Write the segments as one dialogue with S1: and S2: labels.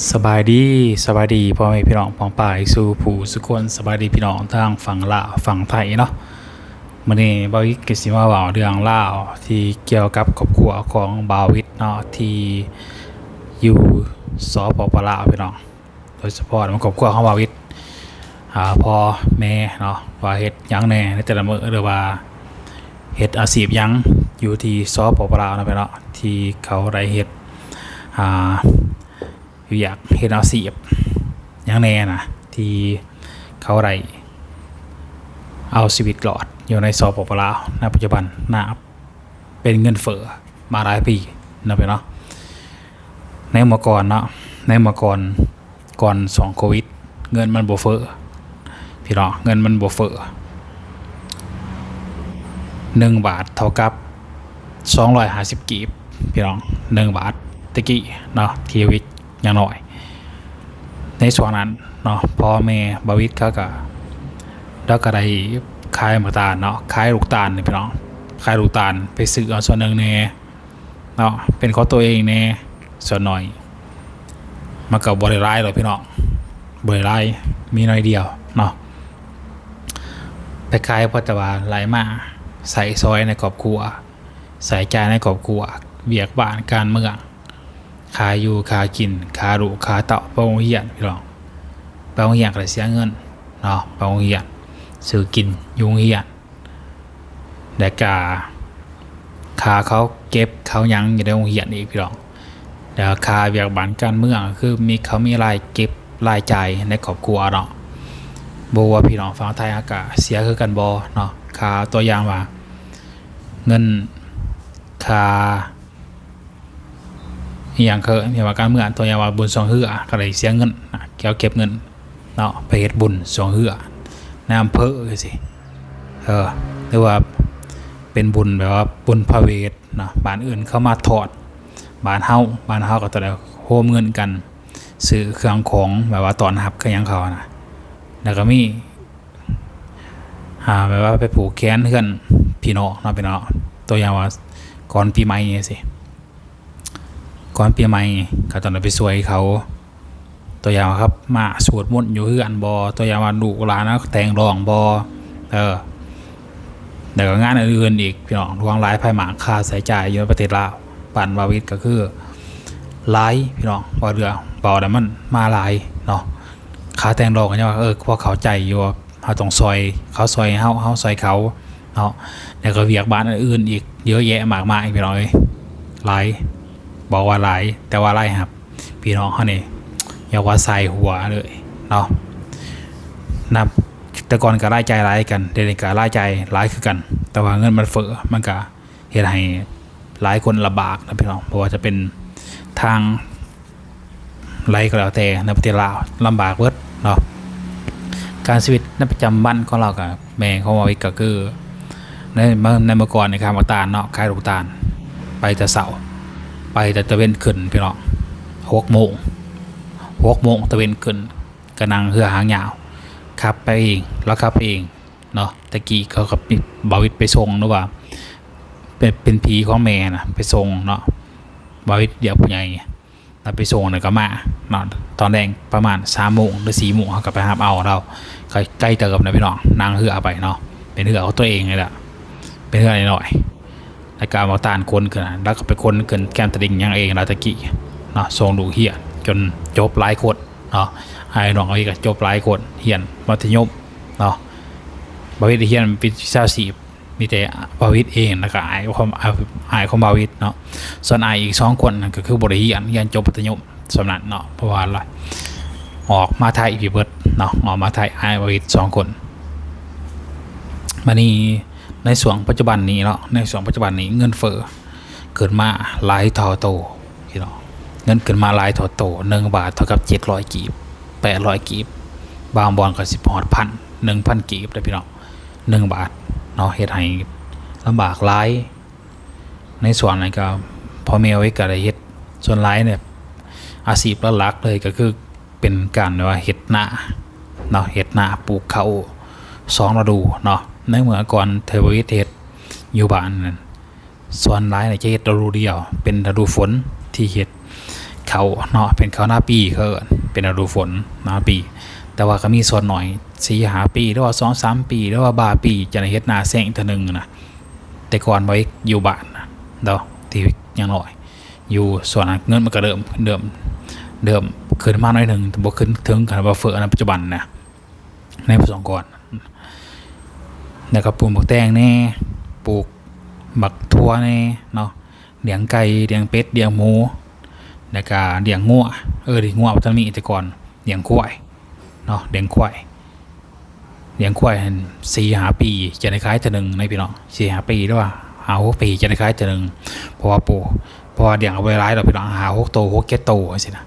S1: สบายดีสบายดีพ่อแม่พี่น้องปองป่ายสู่ผู้สุขคนสบายดีพี่น้องทางฝั่งลาวฝั่งไทยเนาะมื้อนี้บ่าวิก็สิมาเว้าเรื่องลาวที่เกี่ยวกับครอบครัวของบ่าววิทย์เนาะที่อยู่สปปลาวพี่น้องโดยเฉพาะในครอบครัวของบ่าววิทย์อ่าพ่อแม่เนาะว่าเฮ็ดยังแน่ในแต่ละมื้อหรือว่าเฮ็ดอาชีพยังอยู่ที่สปปลาวนะพี่เนาะที่เขาได้เฮ็ดอ่า อยากเห็นเอาชีพอย่างแน่นะที่เขาได้เอาชีวิตรอดอยู่ในสปปลาวในปัจจุบันนะเป็นเงินเฟ้อมาหลายปีนะพี่เนาะในเมื่อก่อนเนาะในเมื่อก่อนก่อนสองโควิด เงินมันบ่เฟ้อพี่น้องเงินมันบ่เฟ้อหนึ่งบาทเท่ากับสองร้อยห้าสิบกีบพี่น้องหนึ่งบาทตะกี้เนาะทีวิต อย่างน้อย ในส่วนนั้นเนาะพ่อแม่บาวิทเขาก็แล้วก็ได้ขายหมาตาลเนาะขายลูกตาลนี่พี่น้องขายลูกตาลไปซื้อเอาส่วนหนึ่งแน่เนาะเป็นของตัวเองแน่ส่วนหน่อยมันก็บบริร้ายหรอพี่น้องบริร้ายมีน้อยเดียวเนาะไปขายพราะแต่ว่าไหลมาใส่ซอยในครอบครัว ใส่ใจในครอบครัวเบียกบ้านการเมือง ขายอยู่ขากินขาดูขาเต่าไปโรงเรียนพี่น้องปโรงเรียนก็เสียเงินเนาะปโรงเรียนซื้อกินยุงเรียนแต่กาขาเขาเก็บเขายังอยู่ในโรงเรียนอีกพี่น้องแต่คาเบียกบ้านการเมืองคือมีเขามีรายเก็บรายจ่ายในครอบครัวเนาะบว่าพี่น้องฟังไทยอากาศเสียคือกันบอเนาะคาตัวอย่างว่า เงินคา อย่างเคยอย่างว่าการเมืองตัวอย่างว่าบุญสองเฮือก็เลยเสียเงินเกี่ยวเก็บเงินเนาะไปเฮ็ดบุญสองเฮือในอำเภอสิเออหรือว่าเป็นบุญแบบว่าบุญพระเวทนะบ้านอื่นเข้ามาถอดบ้านเฮาบ้านเฮาก็ตัวเดียวโฮมเงินกันซื้อเครื่องของแบบว่าตอนหับก็ยังเขานะแล้วก็มีหาแบบว่าไปผูกแขนเพื่อนพี่น้องเนาะพี่น้องตัวอย่างว่าก่อนปีใหม่เนี่ยสิ ก่อนปีใหม่ก็ตอนนั้นไปสวยเขา ตัวอย่างว่าครับมาสวดมนต์อยู่เฮือนบอตัวอย่างว่าลูกหลานนะแต่งรองบอเออแต่ก็งานอื่นอีกพี่น้องรวงหลายภายหมาคาใช้จ่ายอยู่ในประเทศลาวปั่นวาวิทก็คือหลายพี่น้องบ่เรือบ่แต่มันมาหลายเนาะคาแต่งรองกันเนี่ยว่าเออพวกเขาใจอยู่เขาต้องซอย เขาซอยเฮาเฮาซอยเขาเนาะแล้วก็เวียกบ้านอื่นอีกเยอะแยะมากมายพี่น้องเอ้ยหลาย บอกว่าหลาย แต่ว่าหลายครับ พี่น้องเขานี่อย่าว่าใส่หัวเลยเนาะนับแต่ก่อนก็รายใจหลายกันเดี๋ยวนี้ก็รายใจหลายคือกัน แต่ว่าเงินมันเฟ้อมันก็เฮ็ดให้หลายคนลำบากนะพี่น้องเพราะว่าจะเป็นทางไรก็แล้วแต่ในประเทศลาวลำบากเบิร์ดเนาะการชีวิตในประจำวันของเรากับแม่ของเราอีกก็คือในเมื่อในเมื่อก่อนในคามตาลเนาะขายลูกตาลไปแต่เสาร์ ไปแต่ตะเวนขึ้นพี่น้องหกโมงหกโมงตะเวนขึ้นกระนังเรือหางยาวขับไปเองแล้วขับเองเนาะตะกี้เขากับบาวิทไปส่งหรือว่าเป็นเป็นผีของแม่นะไปส่งเนาะบาวิทเดี๋ยวผู้ใหญ่เราไปส่งเนี่ยก็มาเนาะตอนแรกประมาณสามโมงหรือสี่โมงเขาก็ไปหาเอาเราใกล้เติมนะพี่น้องนางเหือไปเนาะเป็นเหือของตัวเองเลยแหละเป็นเหือหน่อย ๆในการมาตานคนกันนะแล้วก็ไปคนเกินแก้มตะดิงยังเองเราตะกี้เนาะส่งดูเฮียจนจบหลายคนเนาะไอ้น้องเอาอีกก็จบหลายคนเฮียนมัธยมเนาะบาวิทเฮียนปีวิชาสีมีแต่บาวิทเองแล้วก็ไอ้ความไอ้ของบาวิทเนาะส่วนไอ้อีกสองคนก็คือบริเรียนเรียนจบปัตยมสำนักเนาะเพราะว่าอะไรออกมาไทยอีพีเบิร์ดเนาะออกมาไทยไอววิทสองคนมานี่ ในส่วนปัจจุบันนี้เนาะในส่วนปัจจุบันนี้เงินเฟ้อเกิดมาหลายเท่าโตพี่เนาะเงินเกิดมาหลายเท่าโตหนึ่งบาทเท่ากับเจ็ดร้อยกีบแปดร้อยกีบบางบอลก็สิบหอดพันหนึ่งพันกีบเลยพี่เนาะหนึ่งบาทเนาะเฮ็ดให้ลำบากหลาย ในส่วนนั้นก็พอเมลไว้กับเฮ็ดส่วนไลายเนี่ยอาชีพหลักเลยก็คือเป็นการว่าเฮ็ดนาเนาะเฮ็ดนาปลูกเขาสองฤดูเนาะ ในเมื่อก่อนเทววิทเฮ็ดอยู่บ้านนั่นส่วนไลายเนี่ยจะเฮ็ดฤดูเดียว เป็นฤดูฝนที่เฮ็ดเขาเนาะเป็นเขาหน้าปีเขาเป็นฤดูฝนหน้าปี แต่ว่าก็มีส่วนหน่อยสี่หาปีหรือว่าสองสามปีหรือว่าบาปีจะได้เฮ็ดนาแซงอีกเทีนึงนะแต่ก่อนไว้อยู่บ้านนะเดาที่ยังหน้อย อยู่ส่วนเงินมันก็เดิมเดิมเดิมขึ้นมาหน่อยหนึ่งแต่บ่ขึ้นถึงขนาดว่าเฟ้อในปัจจุบันนะในปีสองก่อน แล้วก็ปลูกบักแตงแน่ปลูกบักทั่วแน่เนาะเลี้ยงไก่เลี้ยงเป็ดเลี้ยงหมูแล้วก็เลี้ยงงัวเออเลี้ยงงัวมันจะมีแต่ก่อนเลี้ยงควายเนาะเลี้ยงควายเลี้ยงควายหั้นสี่หาปีจะได้ขายตัวหนึ่งในพี่น้องสี่หาปีหรือว่าหาหกปีจะได้ขายตัวหนึ่งเพราะว่าปูเพราะว่าเลี้ยงเอาไว้ร้ายเราพี่น้องหาหกโตหกเก็ดโตวสินะ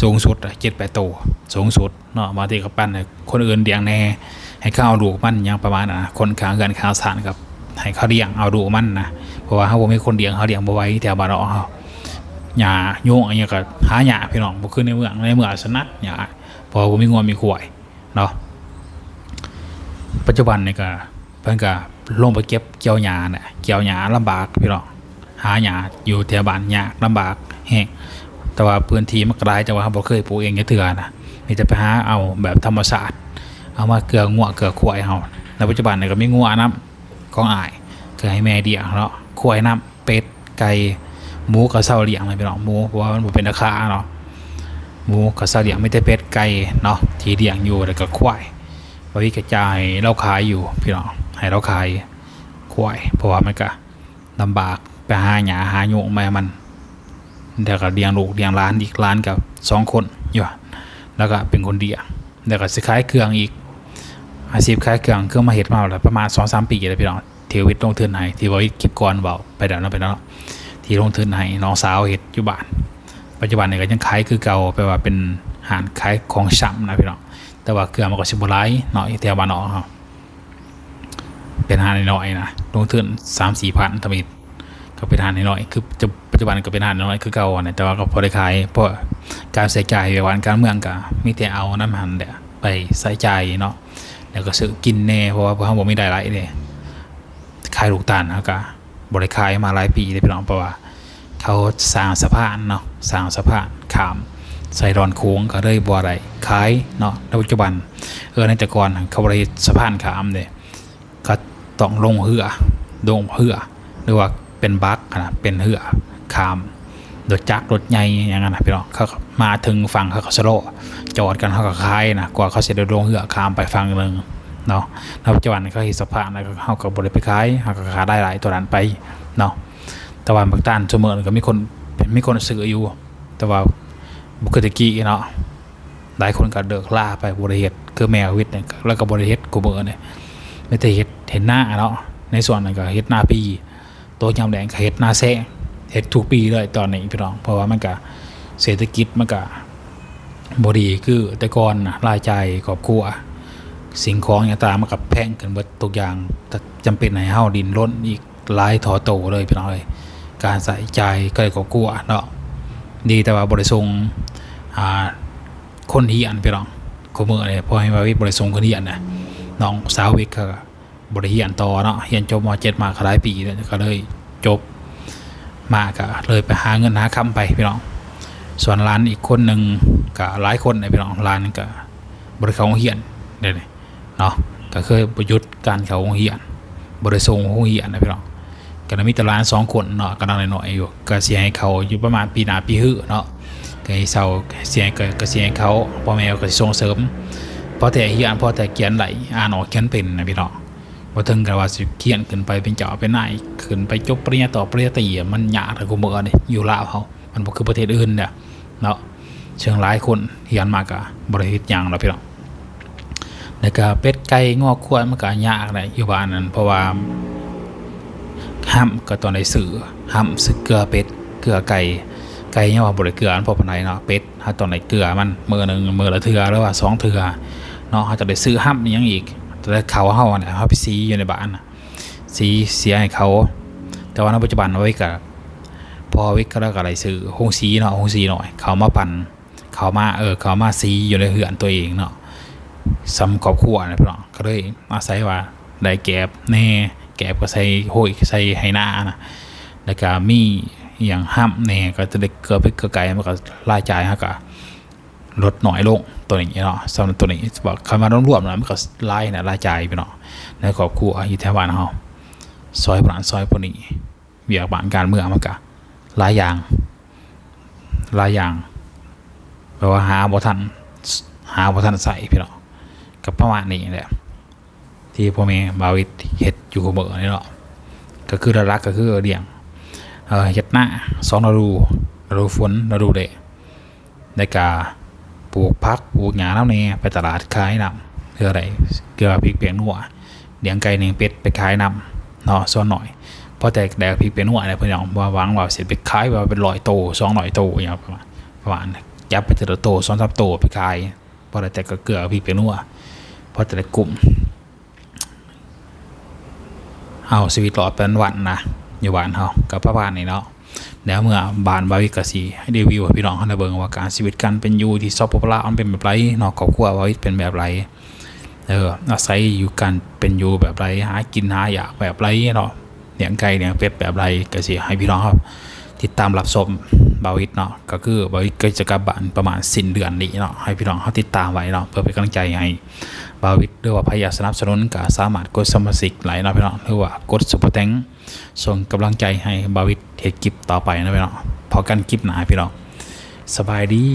S1: สูงสุดเจ็ดแปดโตวสูงสุดเนาะมาตีกับปั้นคนอื่นเลี้ยงแน่ให้เข้าเอาดูมันอยังประมาณนะคนขางเงินขางสารครับให้เขาเลี้ยงเอาดูมันนะเพราะว่าเขาบ่มีคนเลี้ยงเขาเลี้ยงบ่ไว้แถวบ้านเราเขาหญ้าโยงอะไรเงี้ยก็หาหญ้าพี่น้องบ่คือในเมืองในเมืองสนัดหญ้าพอผมมีงวมีขวยเนาะปัจจุบันนี่ก็เพิ่นก็ลงไปเก็บเกี่ยวหญ้าน่ะเกี่ยวหญ้าลำบากพี่น้องหาหญ้าอยู่แถวบ้านยากลำบากแฮง แต่ว่าพื้นที่มันกลายแต่ว่าเราบ่เคยปลูกเองจักเทื่อนะมีแต่ไปหาเอาแบบธรรมชาสติเอามาเกลืองัวเกลือควายเฮาในปัจจุบันเนี่ยก็มีงัวน้ำของอายก็ให้แม่เลี้ยงเนาะควายน้ำเป็ดไก่หมูก็เซาเลี้ยงเลยพี่น้องหมูเพราะว่ามันเป็นราคาเนาะหมูกับซาเลียงไม่ได้เป็ดไก่เนาะทีเลี้ยงอยู่แล้วก็ควายบริกระจายเราขายอยู่พี่น้องให้เราขายควายเพราะว่ามันก็ลำบากไปหาหยาหาโยงมามัน เดี๋ยวก็เลี้ยงลูกเลี้ยงร้านอีกร้านกับสองคนอยู่แล้วก็เป็นคนเดียวแล้วก็สิขายเครื่องอีก อาชีพขายเครื่องเครื่องมาเห็ดมาแล้วประมาณสองสามปีแล้วพี่น้องเทวิตลงทุนให้ที่บริคลิปก่อนเบาไปเดี๋ยวนั้นไปแล้วเนาะที่ลงทุนให้น้องสาวเห็ดอยู่บ้านปัจจุบันเนี่ยก็ยังขายคือเก่าแปลว่าเป็นหารขายของช้ำนะพี่น้องแต่ว่าเกลือมันก็สิบหลายเนาะแถวบ้านเนาะครับเป็นอาหารน้อยนะลงทุนสามสี่พันทมิดก็เป็นอาหารน้อยคือจะ จจุบันก็เป็นอาหารน้อยคือเก่าเนี่ยแต่ว่าก็พอได้ขายเพราะการใส่ใจายวันการเมืองก็มีแต่เอาน้ำหันเดี๋ยไปใส่ใจเนาะแล้วก็ซื้อกินแน่เพราะว่าพวกเขาบอกไม่ได้หลายเลยขายลูกตาลเขาก็บริขายมาหลายปีเลยพี่น้องเพราะว่า เขาสร้างสะพานเนาะสร้างสะพานขามใส่รอนโค้งก็เลยบ่อไรขายเนาะในปัจจุบันเออในแต่ก่อนเขาบริสะพานขามเนี่ยก็ต้องลงเหือลงเหือหรือว่าเป็นบักนะเป็นเหือ ขามรถจักรรถใหญ่อย่างนั้นนะพี่น้องเขามาถึงฝั่งเขาก็สโลจอดกันเขาก็คายนะกว่าเขาจะได้ลงเหือขามไปฝั่งหนึ่งเนาะในปัจจุบันเขาเห็นสะพานแล้วก็เขาก็บริไปขายเขาก็ขายได้หลายตัวนั้นไปเนาะแต่ว่าบางต้านเสมอก็มีคนมีคนซื้ออยู่ แต่ว่าบุคตะกี้เนาะหลายคนก็เดิกล่าไปบริเฮ็ดคือแมววิทย์เนี่ยแล้วก็บริเฮ็ดกูเบอร์เนี่ยไม่แต่เฮ็ดเห็นหน้าเนาะในส่วนนั้นก็เฮ็ดหน้าปีตัวยำแดงก็เฮ็ดหน้าแซ่ เฮ็ดทุกปีเลยตอนนี้พี่น้อง เพราะว่ามันก็เศรษฐกิจมันก็บดีคือแต่ก่อนนะรายจ่ายครอบครัว สิ่งของอย่างต่างมันกับแพงกันเบิดทุกอย่างแต่จำเป็นให้เฮาดินล้นอีกหลายถอโตเลยพี่น้องเลยการใส่ใจก็เลยก็กลัวเนาะดีแต่ว่าบริทรงอ่าคนเฮียนพี่น้องขมือเลยพอให้มาวิบริทรงคนเฮียนนะน้องสาววิกก็บริเฮียนต่อเนาะเฮียนจบมเจ็ดมาก็หลายปีแล้วก็เลยจบ มาก็เลยไปหาเงินหาคำไปพี่น้อง ส่วนร้านอีกคนหนึ่งก็หลายคนนะพี่น้องร้านก็บริเขาโรงเฮียนเดี๋ยเนาะก็เคยประยุทธ์การเขาโรงเฮียน บริทรงเฮียนนะพี่น้องก็มีแตลานสองคนเนาะกำลังหน่อยอยู่ก็เสียให้เขาอยู่ประมาณปีหนาปีหื้อเนาะก็ให้เศร้าเสียก็ก็เสียให้เขาพ่อแม่ก็สิส่งเสริมพอแต่เฮียนพอแต่เขียนไหลอ่านออกเขียนเป็นนะพี่น้อง บ่ถึงกับว่าสิเขียนขึ้นไปเป็นเจ้าเป็นนายขึ้นไปจบปริญญาต่อปริญญาตรีมันยากถ้ากูเมื่อนี่อยู่ลาวเขามันบ่คือประเทศอื่นเนี่ยเนาะเชิงหลายคนเฮียนมากะบ่ได้เฮ็ดหยังแล้วพี่น้องแล้วก็เป็ดไก่งอกควายมันก็ยากเลยอยู่บ้านนั้นเพราะว่าห้ามก็ตอนในสื่อห้ามซื้อเกลือเป็ดเกลือไก่ไก่เนี่ยว่าบริเกลืออันพอปานใดเนาะเป็ดถ้าตอนไหนเกลือมันมือหนึ่งมือละเทือหรือว่าสองเทือเนาะเขาจะได้ซื้อห้ามอีกอยังอีก แต่เขาเฮาเนี่ยเขาไปซีอยู่ในบ้านซีเสียให้เขา แต่ว่าในปัจจุบันเอาไว้กับพอวิกก็แล้วก็อะไรซื้อหงซีเนาะหงซีหน่อย เขามาปั่นเขามาเออเขามาซีอยู่ในเหือนตัวเองเนาะสำครอบครัวนะพี่น้องก็เลยอาศัยว่าได้แก็บแน่แกบก็ใส่โหยใส่ไหหน้านะแล้วก็มีอย่างห้ามแน่ก็จะได้เกลือไปเกลือไก่มันก็ราจ่ายฮะก็ ลดน้อยลงตัวนี้เนาะสำหรับตัวนี้บอกคำว่ารวมๆนะมันก็รายนะรายจ่ายไปเนาะในครอบครัวอยู่แถวบ้านเฮาซอยบ้านซอยพวกนี้เบียกบ้านการเมืองมันก็หลายอย่างหลายอย่างแปลว่าหาบ่ทันหาบ่ทันใส่พี่เนาะกับประมาณนี้แหละที่พ่อแม่บาวิดเฮ็ดอยู่เบอร์นี่เนาะก็คือหลักก็คือเลี้ยงเอ่อเฮ็ดหน้าสองฤดูฤดูฝนฤดูแล้งในกา ปลูกพักปลูกหญ้าน้ำนี่ไปตลาดขายนำคืออะไรเกลือพริกเปียกนัวเลี้ยงไก่เลี้ยงเป็ดไปขายนำเนาะส่วนหน่อยพอแต่แดกพริกเปียกนัวเนี่ยเพิ่นเอาว่าวังว่าสิไปขายว่าเป็น100โต200โตอย่างเงี้ยประมาณประมาณยับไปแต่ละโต2 3โตไปขายพอได้แต่ก็เกลือพริกเปียกนัวพอแต่กลุ่มเอาชีวิตรอดเป็นวันนะอยู่บ้านเฮากับพ่อบ้านนี่เนาะ แล้วเมื่อบานบาวิกกสีให้รีวิวพี่น้องเขาได้เบิ่งว่าการชีวิตการเป็นอยู่ที่ซอฟต์พอปลามันเป็นแบบไรเนาะครอบครัวบาวิเป็นแบบไรเอออาศัยอยู่การเป็นอยู่แบบไรหากินหาอยากแบบไรเนาะเลี้ยงไก่เลี้ยงเป็ดแบบไรก็สิให้พี่น้องครับ ติดตามรับชม บาวิดเนาะก็คือบาวิดก็จะกลับบ้านประมาณสิ้นเดือนนี้เนาะให้พี่น้องเขาติดตามไว้เนาะเพื่อเป็นกำลังใจให้บาวิดหรือว่าพยาสนับสนุนก็สามารถกดสมาชิกไหลายเนาะพี่น้องหรือว่ากดสุปเปอร์แตงส่งกำลังใจให้บาวิดเทคลิปต่อไปนะพี่น้องพอกันคลิปหนาพี่น้องสบายดี